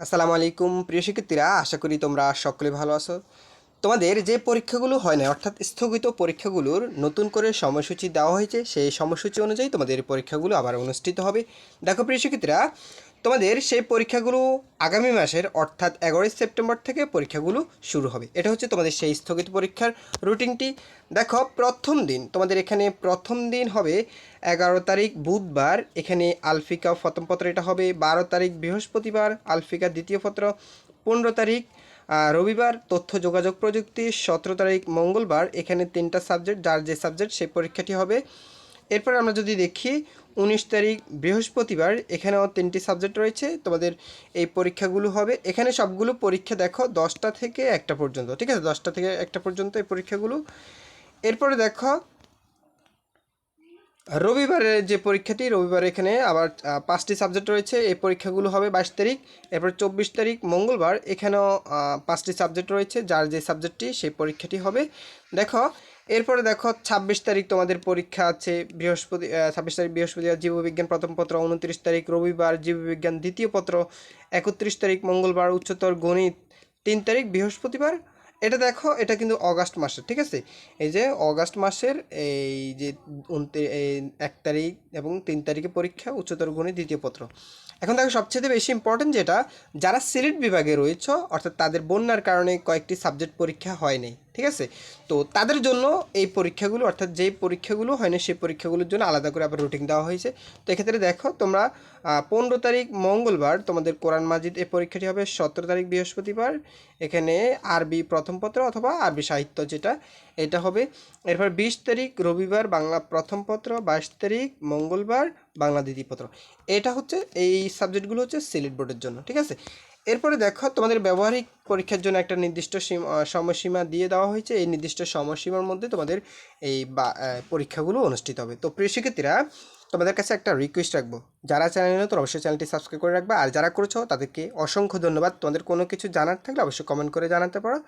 আসসালামু আলাইকুম, প্রিয় শিক্ষার্থীরা, আশা করি তোমরা সকলে ভালো আছো। তোমাদের যে পরীক্ষাগুলো হয় না অর্থাৎ স্থগিত পরীক্ষাগুলোর নতুন করে সময়সূচি দেওয়া হয়েছে, সেই সময়সূচি অনুযায়ী তোমাদের পরীক্ষাগুলো আবার অনুষ্ঠিত হবে। দেখো, প্রিয় শিক্ষার্থীরা তোমাদের সেই পরীক্ষাগুলো আগামী মাসের অর্থাৎ এগারোই সেপ্টেম্বর থেকে পরীক্ষাগুলো শুরু হবে। এটা হচ্ছে তোমাদের সেই স্থগিত পরীক্ষার রুটিনটি। দেখো, প্রথম দিন, তোমাদের এখানে প্রথম দিন হবে এগারো তারিখ বুধবার। এখানে আলফিকা প্রথম পত্র এটা হবে। বারো তারিখ বৃহস্পতিবার, আলফিকা দ্বিতীয় পত্র। পনেরো তারিখ রবিবার, তথ্য, যোগাযোগ প্রযুক্তি। সতেরো তারিখ মঙ্গলবার। এখানে তিনটা সাবজেক্ট, যার যে সাবজেক্ট সেই পরীক্ষাটি হবে। এরপর আমরা যদি দেখি, উনিশ তারিখ বৃহস্পতিবার এখানেও তিনটি সাবজেক্ট রয়েছে, তোমাদের এই পরীক্ষাগুলো হবে। এখানে সবগুলো পরীক্ষা দেখো দশটা থেকে একটা পর্যন্ত, ঠিক আছে? দশটা থেকে একটা পর্যন্ত এই পরীক্ষাগুলো। এরপরে দেখো, রবিবারের যে পরীক্ষাটি, রবিবার এখানে আবার পাঁচটি সাবজেক্ট রয়েছে। এই পরীক্ষাগুলো হবে বাইশ তারিখ, এরপর চব্বিশ তারিখ মঙ্গলবার এখানেও পাঁচটি সাবজেক্ট রয়েছে, যার যে সাবজেক্টটি, সেই পরীক্ষাটি হবে। দেখো এরপরে দেখো, ছাব্বিশ তারিখ তোমাদের পরীক্ষা আছে, বৃহস্পতি ছাব্বিশ তারিখ বৃহস্পতিবার জীববিজ্ঞান প্রথম পত্র, উনত্রিশ তারিখ রবিবার জীববিজ্ঞান দ্বিতীয় পত্র, একত্রিশ তারিখ মঙ্গলবার উচ্চতর গণিত, তিন তারিখ বৃহস্পতিবার। এটা দেখো, এটা কিন্তু অগাস্ট মাসের, ঠিক আছে? এই যে অগাস্ট মাসের এই যে এক তারিখ এবং তিন তারিখে পরীক্ষা, উচ্চতর গণিত, দ্বিতীয় পত্র। এখন দেখো, সবচেয়ে বেশি ইম্পর্টেন্ট যেটা, যারা সিলেট বিভাগে রয়েছে, অর্থাৎ তাদের বন্যার কারণে কয়েকটি সাবজেক্ট পরীক্ষা হয়নি ঠিক আছে? তো তাদের জন্য এই পরীক্ষাগুলো, অর্থাৎ যেই পরীক্ষাগুলো হয় না, সেই পরীক্ষাগুলোর জন্য আলাদা করে আবার রুটিন দেওয়া হয়েছে। তো এক্ষেত্রে দেখো, তোমরা পনেরো তারিখ মঙ্গলবার তোমাদের কোরআন মাজিদ এই পরীক্ষাটি হবে, সতেরো তারিখ বৃহস্পতিবার। এখানে আরবি প্রথম পত্র অথবা আরবি সাহিত্য যেটা, এটা হবে। এরপর বিশ তারিখ রবিবার বাংলা প্রথম পত্র, বাইশ তারিখ মঙ্গলবার বাংলা দ্বিতীয় পত্র। এটা হচ্ছে, এই সাবজেক্টগুলো হচ্ছে সিলেট বোর্ডের জন্য, ঠিক আছে? এরপরে দেখো, তোমাদের ব্যবহারিক পরীক্ষার জন্য একটা নির্দিষ্ট সময়সীমা দিয়ে দেওয়া হয়েছে। এই নির্দিষ্ট সময়সীমার মধ্যে তোমাদের এই পরীক্ষাগুলো অনুষ্ঠিত হবে। তো প্রিয় শিক্ষার্থীরা, তোমাদের কাছে একটা রিকোয়েস্ট রাখব। যারা চ্যানেল নতুন, অবশ্যই চ্যানেলটি সাবস্ক্রাইব করে রাখবে। আর যারা করেছ, তাদেরকে অসংখ্য ধন্যবাদ। তোমাদের কোনো কিছু জানার থাকলে অবশ্যই কমেন্ট করে জানাতে পারো।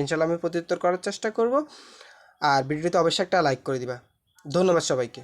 ইনশাল্লাহ আমি প্রত্যুত্তর করার চেষ্টা করব। আর ভিডিওতে অবশ্যই একটা লাইক করে দিবা। ধন্যবাদ সবাইকে।